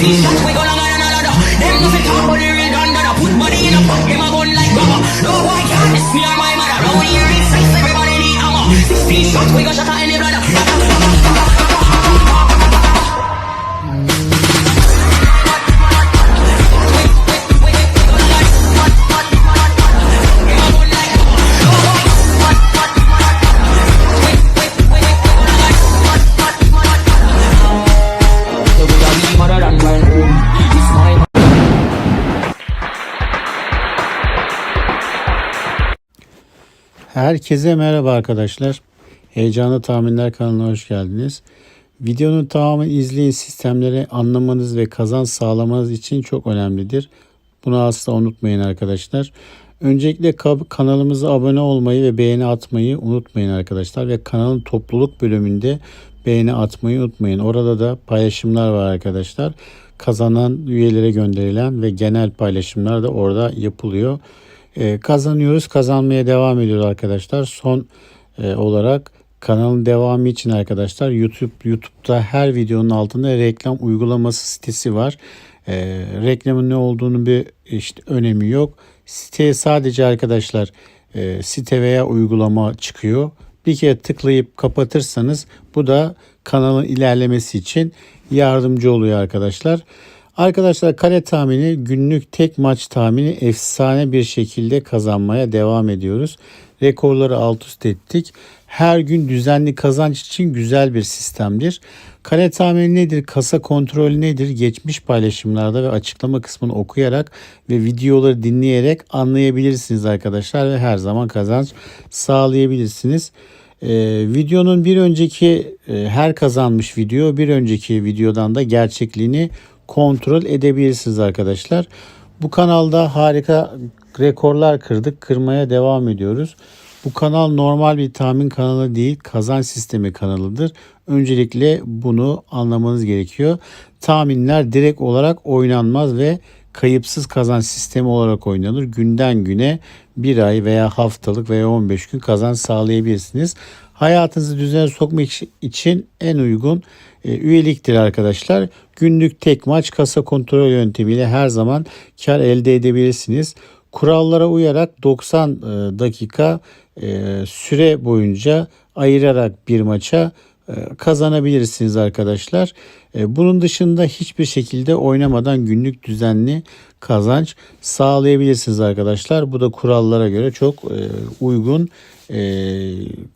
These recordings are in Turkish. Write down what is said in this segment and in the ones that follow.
16 shots, we gonna got another. Them no fit talk, but they real done done. Put money in a fuck, them a gun like rubber. No boy can't diss me or my mother. Round here, it's face, everybody need hammer. 16 shots, we gon' shot at any brother. Herkese merhaba arkadaşlar. Heyecanlı Tahminler kanalına hoş geldiniz. Videonun tamamını izleyin. Sistemleri anlamanız ve kazanç sağlamanız için çok önemlidir. Bunu asla unutmayın arkadaşlar. Öncelikle ka- kanalımıza abone olmayı ve beğeni atmayı unutmayın arkadaşlar. Ve kanalın topluluk bölümünde beğeni atmayı unutmayın. Orada da paylaşımlar var arkadaşlar. Kazanan üyelere gönderilen ve genel paylaşımlar da orada yapılıyor. Ee, kazanıyoruz, kazanmaya devam ediyoruz arkadaşlar. Son e, olarak kanalın devamı için arkadaşlar YouTube YouTube'da her videonun altında reklam uygulaması sitesi var. Ee, reklamın ne olduğunu bir işte önemi yok. Siteye sadece arkadaşlar e, site veya uygulama çıkıyor. Bir kere tıklayıp kapatırsanız bu da kanalın ilerlemesi için yardımcı oluyor arkadaşlar. Arkadaşlar kare tahmini günlük tek maç tahmini efsane bir şekilde kazanmaya devam ediyoruz. Rekorları alt üst ettik. Her gün düzenli kazanç için güzel bir sistemdir. Kare tahmini nedir? Kasa kontrolü nedir? Geçmiş paylaşımlarda ve açıklama kısmını okuyarak ve videoları dinleyerek anlayabilirsiniz arkadaşlar ve her zaman kazanç sağlayabilirsiniz. Ee, videonun bir önceki e, her kazanmış video bir önceki videodan da gerçekliğini kontrol edebilirsiniz arkadaşlar. Bu kanalda harika rekorlar kırdık. Kırmaya devam ediyoruz. Bu kanal normal bir tahmin kanalı değil, kazanç sistemi kanalıdır. Öncelikle bunu anlamanız gerekiyor. Tahminler direkt olarak oynanmaz ve kayıpsız kazanç sistemi olarak oynanır. Günden güne bir ay veya haftalık veya 15 gün kazanç sağlayabilirsiniz. Hayatınızı düzene sokmak için en uygun e, üyeliktir arkadaşlar. Günlük tek maç kasa kontrol yöntemiyle her zaman kar elde edebilirsiniz. Kurallara uyarak 90 e, dakika e, süre boyunca ayırarak bir maça e, kazanabilirsiniz arkadaşlar. E, Bunun dışında hiçbir şekilde oynamadan günlük düzenli kazanç sağlayabilirsiniz arkadaşlar. Bu da kurallara göre çok e, uygun e,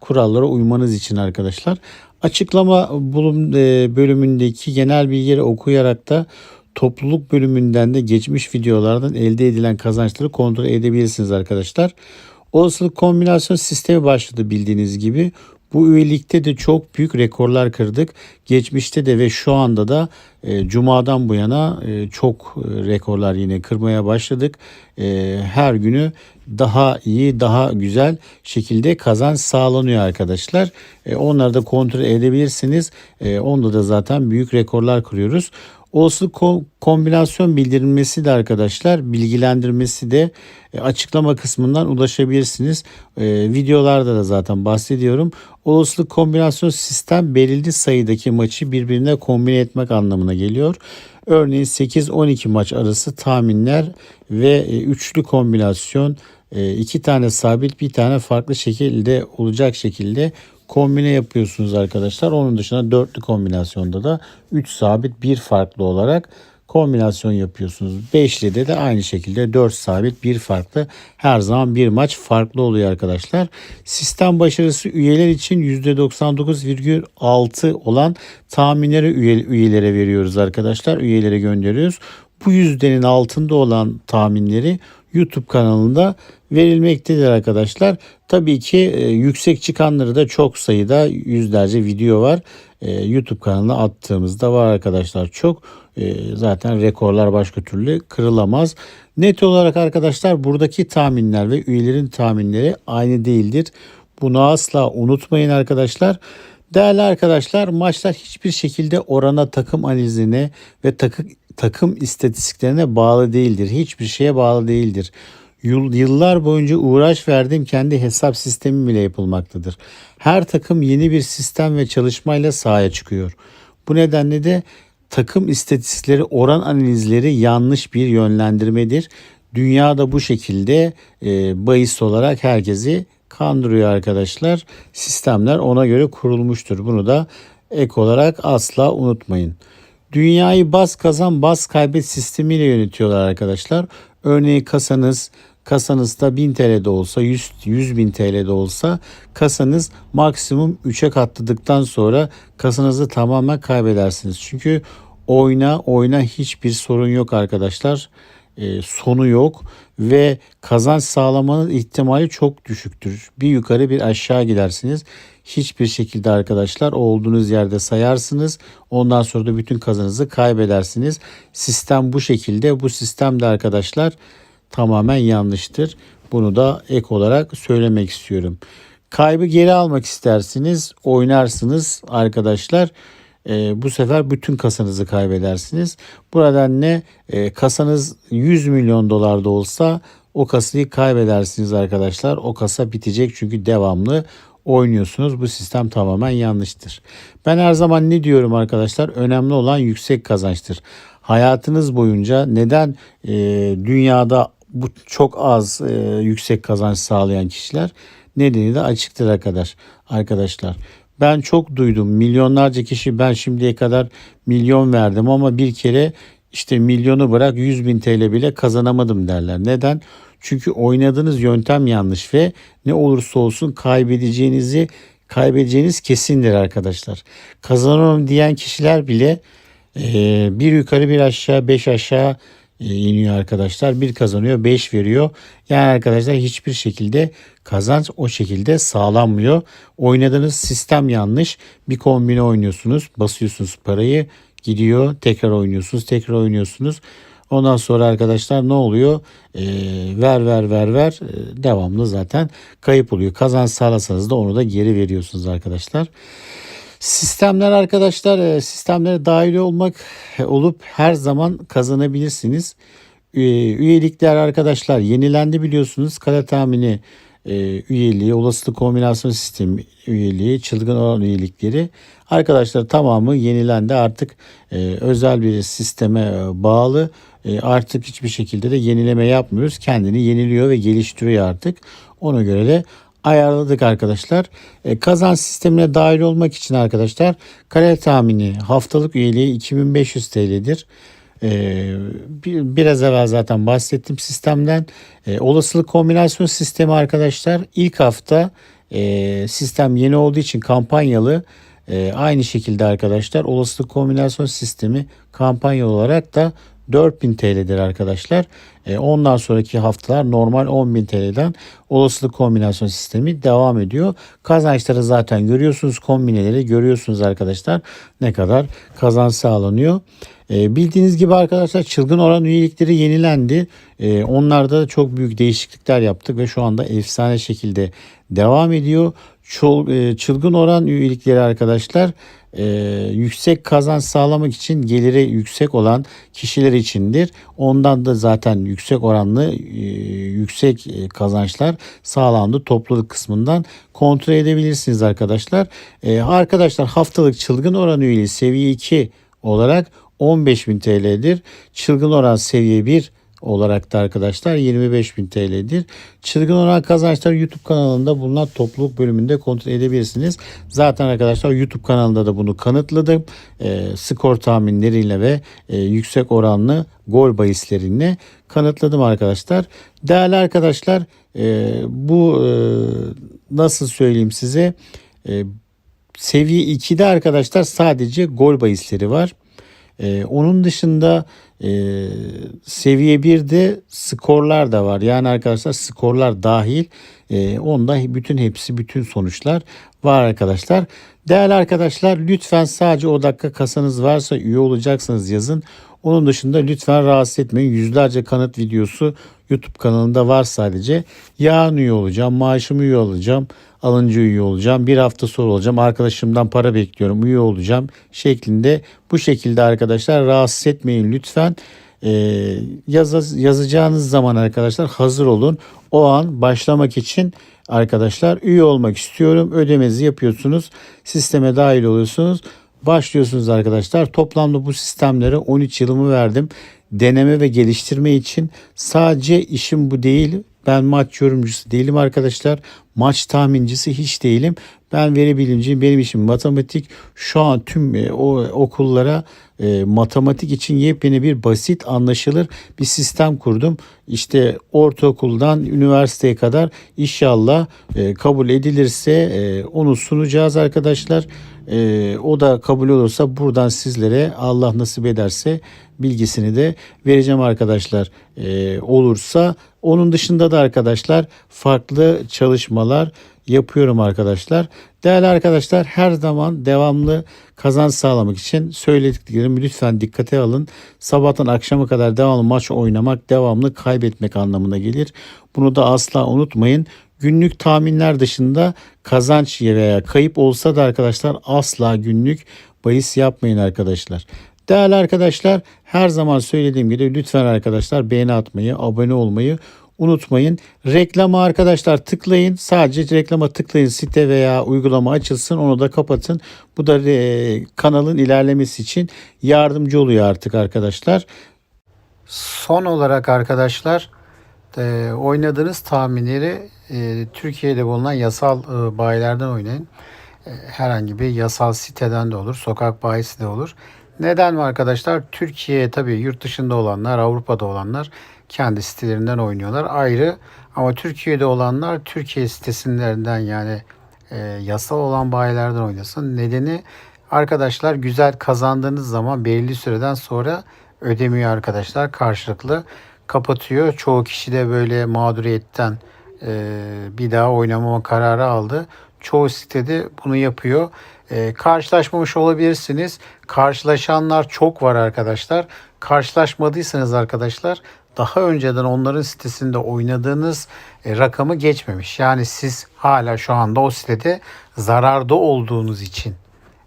kurallara uymanız için arkadaşlar. Açıklama bulum e, bölümündeki genel bilgileri okuyarak da topluluk bölümünden de geçmiş videolardan elde edilen kazançları kontrol edebilirsiniz arkadaşlar. Olasılık kombinasyon sistemi başladı bildiğiniz gibi. Bu üyelikte de çok büyük rekorlar kırdık. Geçmişte de ve şu anda da e, Cuma'dan bu yana e, çok e, rekorlar yine kırmaya başladık. E, her günü daha iyi, daha güzel şekilde kazanç sağlanıyor arkadaşlar. E, onları da kontrol edebilirsiniz. E, onda da zaten büyük rekorlar kırıyoruz. Olasılık ko- kombinasyon bildirilmesi de arkadaşlar bilgilendirmesi de e, açıklama kısmından ulaşabilirsiniz. E, videolarda da zaten bahsediyorum. Olasılık kombinasyon sistem belirli sayıdaki maçı birbirine kombine etmek anlamına geliyor. Örneğin 8-12 maç arası tahminler ve e, üçlü kombinasyon e, iki tane sabit bir tane farklı şekilde olacak şekilde kombine yapıyorsunuz arkadaşlar. Onun dışında dörtlü kombinasyonda da 3 sabit bir farklı olarak kombinasyon yapıyorsunuz. Beşlide de aynı şekilde 4 sabit bir farklı her zaman bir maç farklı oluyor arkadaşlar. Sistem başarısı üyeler için %99,6 olan tahminleri üye, üyelere veriyoruz arkadaşlar. Üyelere gönderiyoruz. Bu yüzdenin altında olan tahminleri YouTube kanalında verilmektedir arkadaşlar. Tabii ki e, yüksek çıkanları da çok sayıda yüzlerce video var. E, YouTube kanalına attığımızda var arkadaşlar çok. E, zaten rekorlar başka türlü kırılamaz. Net olarak arkadaşlar buradaki tahminler ve üyelerin tahminleri aynı değildir. Bunu asla unutmayın arkadaşlar. Değerli arkadaşlar maçlar hiçbir şekilde orana takım analizine ve takım, takım istatistiklerine bağlı değildir. Hiçbir şeye bağlı değildir. Yıl- Yıllar boyunca uğraş verdiğim kendi hesap sistemi bile yapılmaktadır. Her takım yeni bir sistem ve çalışmayla sahaya çıkıyor. Bu nedenle de takım istatistikleri, oran analizleri yanlış bir yönlendirmedir. Dünyada bu şekilde e, bahis olarak herkesi kandırıyor arkadaşlar. Sistemler ona göre kurulmuştur. Bunu da ek olarak asla unutmayın. Dünyayı bas kazan bas kaybet sistemiyle yönetiyorlar arkadaşlar. Örneğin kasanız kasanızda 1000 TL'de olsa 100, 100 bin TL'de olsa kasanız maksimum 3'e katladıktan sonra kasanızı tamamen kaybedersiniz. Çünkü oyna oyna hiçbir sorun yok arkadaşlar. E, sonu yok ve kazanç sağlamanın ihtimali çok düşüktür. Bir yukarı bir aşağı gidersiniz. Hiçbir şekilde arkadaşlar olduğunuz yerde sayarsınız. Ondan sonra da bütün kazanınızı kaybedersiniz. Sistem bu şekilde. Bu sistemde arkadaşlar tamamen yanlıştır. Bunu da ek olarak söylemek istiyorum. Kaybı geri almak istersiniz, oynarsınız arkadaşlar. E, bu sefer bütün kasanızı kaybedersiniz. Bu nedenle e, kasanız 100 milyon dolar da olsa o kasayı kaybedersiniz arkadaşlar. O kasa bitecek çünkü devamlı oynuyorsunuz. Bu sistem tamamen yanlıştır. Ben her zaman ne diyorum arkadaşlar? Önemli olan yüksek kazançtır. Hayatınız boyunca neden e, dünyada bu çok az e, yüksek kazanç sağlayan kişiler nedeni de açıktır arkadaş arkadaşlar. Ben çok duydum. Milyonlarca kişi ben şimdiye kadar milyon verdim ama bir kere işte milyonu bırak 100 bin TL bile kazanamadım derler. Neden? Çünkü oynadığınız yöntem yanlış ve ne olursa olsun kaybedeceğinizi kaybedeceğiniz kesindir arkadaşlar. Kazanamam diyen kişiler bile e, bir yukarı bir aşağı beş aşağı e, iniyor arkadaşlar. Bir kazanıyor 5 veriyor. Yani arkadaşlar hiçbir şekilde kazanç o şekilde sağlanmıyor. Oynadığınız sistem yanlış. Bir kombine oynuyorsunuz. Basıyorsunuz parayı gidiyor. Tekrar oynuyorsunuz. Tekrar oynuyorsunuz. Ondan sonra arkadaşlar ne oluyor? Ee, ver ver ver ver ee, devamlı zaten kayıp oluyor. Kazanç sağlasanız da onu da geri veriyorsunuz arkadaşlar. Sistemler arkadaşlar e, sistemlere dahil olmak olup her zaman kazanabilirsiniz. E, Üyelikler arkadaşlar yenilendi biliyorsunuz. Kale tahmini e, üyeliği, olasılık kombinasyon sistemi üyeliği, çılgın oran üyelikleri arkadaşlar tamamı yenilendi. Artık özel bir sisteme bağlı. Artık hiçbir şekilde de yenileme yapmıyoruz. Kendini yeniliyor ve geliştiriyor artık. Ona göre de ayarladık arkadaşlar. E, kazanç sistemine dahil olmak için arkadaşlar kare tahmini haftalık üyeliği 2500 TL'dir. E, bir, biraz evvel zaten bahsettim sistemden. E, olasılık kombinasyon sistemi arkadaşlar ilk hafta e, sistem yeni olduğu için kampanyalı e, aynı şekilde arkadaşlar olasılık kombinasyon sistemi kampanyalı olarak da 4000 TL'dir arkadaşlar. E, ondan sonraki haftalar normal 10.000 TL'den olasılık kombinasyon sistemi devam ediyor. Kazançları zaten görüyorsunuz. Kombineleri görüyorsunuz arkadaşlar. Ne kadar kazanç sağlanıyor. E, bildiğiniz gibi arkadaşlar çılgın oran üyelikleri yenilendi. E, onlarda da çok büyük değişiklikler yaptık ve şu anda efsane şekilde devam ediyor. E, çılgın oran üyelikleri arkadaşlar e, yüksek kazanç sağlamak için geliri yüksek olan kişiler içindir. Ondan da zaten yüksek oranlı e, yüksek e, kazançlar sağlandı topluluk kısmından kontrol edebilirsiniz arkadaşlar. E, arkadaşlar haftalık çılgın oran üyeliği seviye 2 olarak 15.000 TL'dir. Çılgın oran seviye 1 olarak da arkadaşlar 25.000 TL'dir. Çılgın oran kazançlar YouTube kanalında bulunan topluluk bölümünde kontrol edebilirsiniz. Zaten arkadaşlar YouTube kanalında da bunu kanıtladım. E, skor tahminleriyle ve e, yüksek oranlı gol bahisleriyle kanıtladım arkadaşlar. Değerli arkadaşlar e, bu e, nasıl söyleyeyim size e, seviye 2'de arkadaşlar sadece gol bahisleri var. Ee, onun dışında e, seviye 1'de skorlar da var. Yani arkadaşlar skorlar dahil e, onda bütün hepsi bütün sonuçlar var arkadaşlar. Değerli arkadaşlar lütfen sadece o dakika kasanız varsa üye olacaksınız yazın. Onun dışında lütfen rahatsız etmeyin. Yüzlerce kanıt videosu YouTube kanalında var sadece. Yarın üye olacağım, maaşımı üye olacağım, alınca üye olacağım, bir hafta sonra olacağım, arkadaşımdan para bekliyorum, üye olacağım şeklinde. Bu şekilde arkadaşlar rahatsız etmeyin lütfen. Ee, yaz, yazacağınız zaman arkadaşlar hazır olun. O an başlamak için arkadaşlar üye olmak istiyorum. Ödemenizi yapıyorsunuz. Sisteme dahil oluyorsunuz. Başlıyorsunuz arkadaşlar. Toplamda bu sistemlere 13 yılımı verdim. Deneme ve geliştirme için sadece işim bu değil. Ben maç yorumcusu değilim arkadaşlar. Maç tahmincisi hiç değilim. Ben veri bilimciyim. Benim işim matematik. Şu an tüm e, o okullara e, matematik için yepyeni bir basit anlaşılır bir sistem kurdum. İşte ortaokuldan üniversiteye kadar inşallah e, kabul edilirse e, onu sunacağız arkadaşlar. E, o da kabul olursa buradan sizlere Allah nasip ederse bilgisini de vereceğim arkadaşlar. E, olursa onun dışında da arkadaşlar farklı çalışmalar yapıyorum arkadaşlar. Değerli arkadaşlar her zaman devamlı kazanç sağlamak için söylediklerimi lütfen dikkate alın. Sabahtan akşama kadar devamlı maç oynamak devamlı kaybetmek anlamına gelir. Bunu da asla unutmayın. Günlük tahminler dışında kazanç veya kayıp olsa da arkadaşlar asla günlük bahis yapmayın arkadaşlar. Değerli arkadaşlar her zaman söylediğim gibi lütfen arkadaşlar beğeni atmayı, abone olmayı unutmayın. Reklama arkadaşlar tıklayın. Sadece reklama tıklayın. Site veya uygulama açılsın. Onu da kapatın. Bu da e, kanalın ilerlemesi için yardımcı oluyor artık arkadaşlar. Son olarak arkadaşlar e, oynadığınız tahminleri e, Türkiye'de bulunan yasal e, bayilerden oynayın. E, herhangi bir yasal siteden de olur, sokak bayisi de olur. Neden mi arkadaşlar? Türkiye tabii yurt dışında olanlar, Avrupa'da olanlar kendi sitelerinden oynuyorlar ayrı. Ama Türkiye'de olanlar Türkiye sitesinden yani e, yasal olan bayilerden oynasın. Nedeni arkadaşlar güzel kazandığınız zaman belirli süreden sonra ödemiyor arkadaşlar karşılıklı kapatıyor. Çoğu kişi de böyle mağduriyetten bir daha oynamama kararı aldı. Çoğu sitede bunu yapıyor. E, karşılaşmamış olabilirsiniz. Karşılaşanlar çok var arkadaşlar. Karşılaşmadıysanız arkadaşlar daha önceden onların sitesinde oynadığınız e, rakamı geçmemiş. Yani siz hala şu anda o sitede zararda olduğunuz için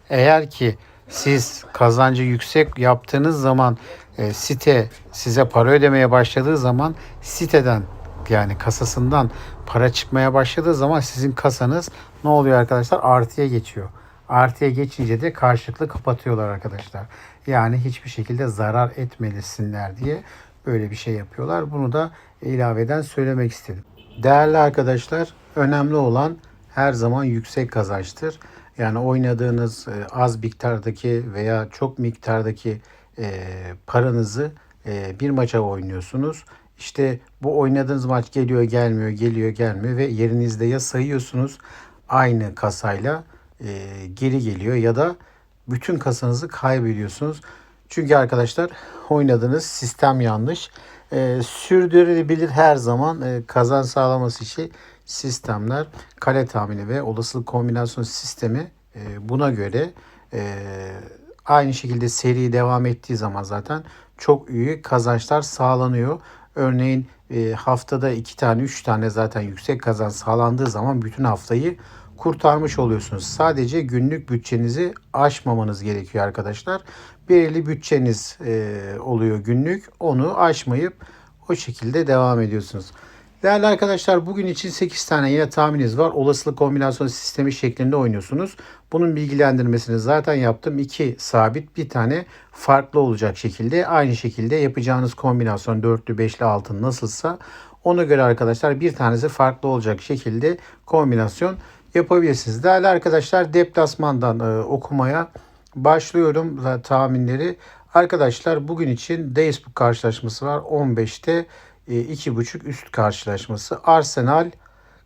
eğer ki siz kazancı yüksek yaptığınız zaman e, site size para ödemeye başladığı zaman siteden yani kasasından para çıkmaya başladığı zaman sizin kasanız ne oluyor arkadaşlar? Artıya geçiyor. Artıya geçince de karşılıklı kapatıyorlar arkadaşlar. Yani hiçbir şekilde zarar etmelisinler diye böyle bir şey yapıyorlar. Bunu da ilaveden söylemek istedim. Değerli arkadaşlar, önemli olan her zaman yüksek kazançtır. Yani oynadığınız e, az miktardaki veya çok miktardaki e, paranızı e, bir maça oynuyorsunuz. İşte bu oynadığınız maç geliyor gelmiyor geliyor gelmiyor ve yerinizde ya sayıyorsunuz aynı kasayla geri geliyor ya da bütün kasanızı kaybediyorsunuz. Çünkü arkadaşlar oynadığınız sistem yanlış. E, sürdürülebilir her zaman e, kazan sağlaması için sistemler kale tahmini ve olasılık kombinasyon sistemi e, buna göre e, aynı şekilde seri devam ettiği zaman zaten çok iyi kazançlar sağlanıyor. Örneğin e, haftada iki tane üç tane zaten yüksek kazanç sağlandığı zaman bütün haftayı kurtarmış oluyorsunuz. Sadece günlük bütçenizi aşmamanız gerekiyor arkadaşlar. Belirli bütçeniz e, oluyor günlük. Onu aşmayıp o şekilde devam ediyorsunuz. Değerli arkadaşlar bugün için 8 tane yine tahmininiz var. Olasılık kombinasyon sistemi şeklinde oynuyorsunuz. Bunun bilgilendirmesini zaten yaptım. 2 sabit bir tane farklı olacak şekilde. Aynı şekilde yapacağınız kombinasyon dörtlü, beşli, altın nasılsa ona göre arkadaşlar bir tanesi farklı olacak şekilde kombinasyon yapabilirsiniz. Değerli arkadaşlar deplasmandan e, okumaya başlıyorum tahminleri. Arkadaşlar bugün için Daysbook karşılaşması var. 15'te e, 2.5 üst karşılaşması. Arsenal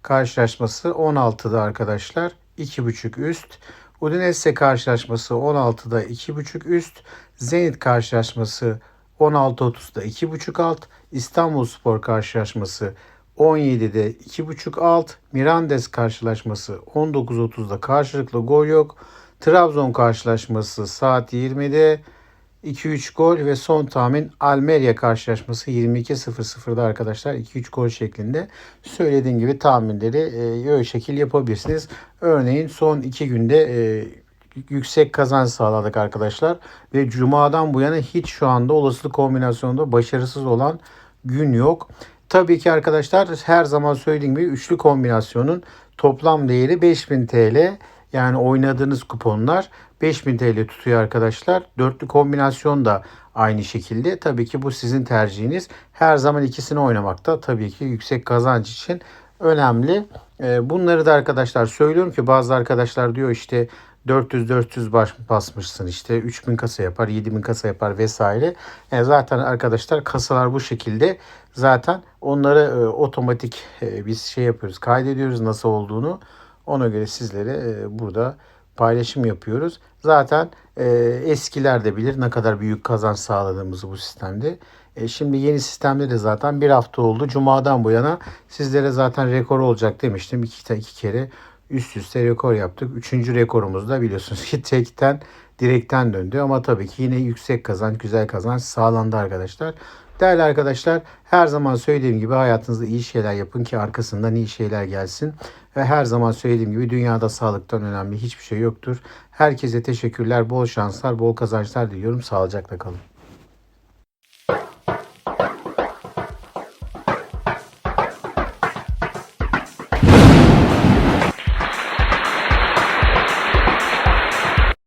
karşılaşması 16'da arkadaşlar 2.5 üst. Udinese karşılaşması 16'da 2.5 üst. Zenit karşılaşması 16.30'da 2.5 alt. İstanbul Spor karşılaşması 17'de 2.5 alt. Mirandes karşılaşması 19.30'da karşılıklı gol yok. Trabzon karşılaşması saat 20'de 2-3 gol ve son tahmin Almeria karşılaşması 22.00'da arkadaşlar 2-3 gol şeklinde söylediğim gibi tahminleri e, şekil yapabilirsiniz. Örneğin son 2 günde e, yüksek kazanç sağladık arkadaşlar ve cumadan bu yana hiç şu anda olasılık kombinasyonunda başarısız olan gün yok. Tabii ki arkadaşlar her zaman söylediğim gibi üçlü kombinasyonun toplam değeri 5000 TL. Yani oynadığınız kuponlar 5000 TL tutuyor arkadaşlar. Dörtlü kombinasyon da aynı şekilde. Tabii ki bu sizin tercihiniz. Her zaman ikisini oynamakta tabii ki yüksek kazanç için önemli. Ee, Bunları da arkadaşlar söylüyorum ki bazı arkadaşlar diyor işte 400-400 baş basmışsın işte 3000 kasa yapar 7000 kasa yapar vesaire. E, zaten arkadaşlar kasalar bu şekilde zaten onları e, otomatik e, biz şey yapıyoruz kaydediyoruz nasıl olduğunu. Ona göre sizlere e, burada paylaşım yapıyoruz. Zaten e, eskiler de bilir ne kadar büyük kazanç sağladığımızı bu sistemde. E, şimdi yeni sistemde de zaten bir hafta oldu. Cuma'dan bu yana sizlere zaten rekor olacak demiştim. İki, iki kere üst üste rekor yaptık. Üçüncü rekorumuz da biliyorsunuz ki tekten direkten döndü. Ama tabii ki yine yüksek kazanç, güzel kazanç sağlandı arkadaşlar. Değerli arkadaşlar her zaman söylediğim gibi hayatınızda iyi şeyler yapın ki arkasından iyi şeyler gelsin. Ve her zaman söylediğim gibi dünyada sağlıktan önemli hiçbir şey yoktur. Herkese teşekkürler, bol şanslar, bol kazançlar diliyorum. Sağlıcakla kalın.